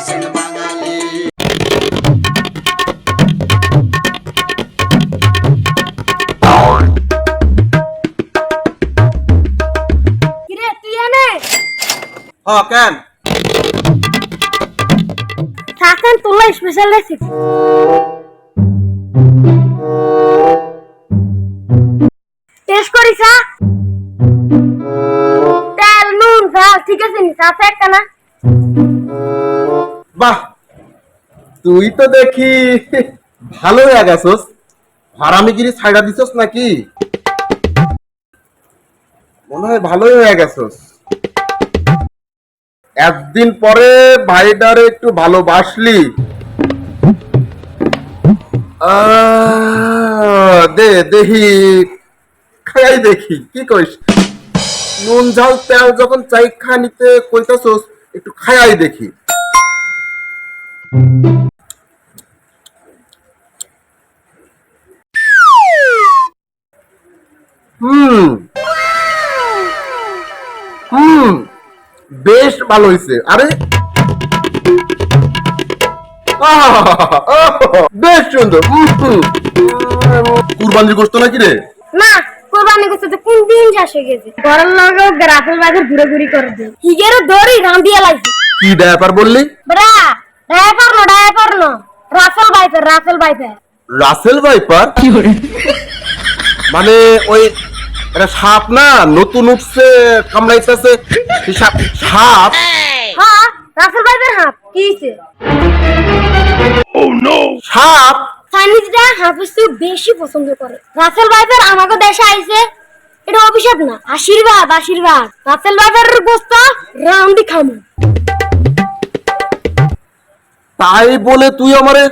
আসেন বাঙালি এনে? হ কেন? থাকেন তোলা স্পেশাল রেসিপি টেস্ট করিস তেল নুন ঝাল ঠিক আছে নি সাথে একটা না বাহ, তুই তো দেখি ভালো হয়ে গেছস হারামিগিরি ছাইড়া দিছস নাকি? মনে হয় ভালোই হয়ে গেছস। একদিন পরে ভাইটারে একটু ভালোবাসলি। দে, দেখি, খাই দেখি, কি কইস? নুন, ঝাল, তেল যখন চাই খা নিতে কইতাছস, একটু খাই দেখি। হুম। হুম। বেশ ভালো হয়েছে আরে। বেশ সুন্দর। কুরবানির গোস্ত নাকি রে? না কোরবানি করতে তো কোন দিন যাস হয়ে গেছে। ঘরের লগে বাজার ঘুরে ঘুরি করে দে হিগের দড়ি রাঁধিয়া লাগছে। কি ব্যাপার বললি? বড়া নো ড্রাইভার নো রাফেল বাইপের রাফেল বাইপের রাসেল ভাইপার। মানে ওই একটা সাপ না? নতুন উঠছে কামড়াইতেছে। সাপ সাপ? হ্যাঁ রাফেল বাইপের হাফ কি হইছে? সাপ? চাইনিজরা হাফিজু বেশি পছন্দ করে। রাসেল ভাইপার আমাকে দেশে আইছে এটা অভিশাপ না। আশীর্বাদ আশীর্বাদ। রাসেল ভাইপারের গোস্ত রাউন্ডি খামু। তাই বলে তুই আমারে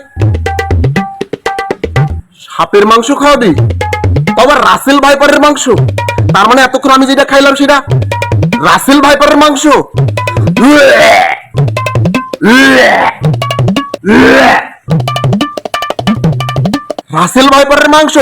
সাপের মাংস খাওয়াবি? আবার রাসেল ভাইপারের মাংস? তার মানে এতক্ষণ আমি যেটা খাইলাম সেটা রাসেল ভাইপারের মাংস? রাসেল ভাইপারের মাংস?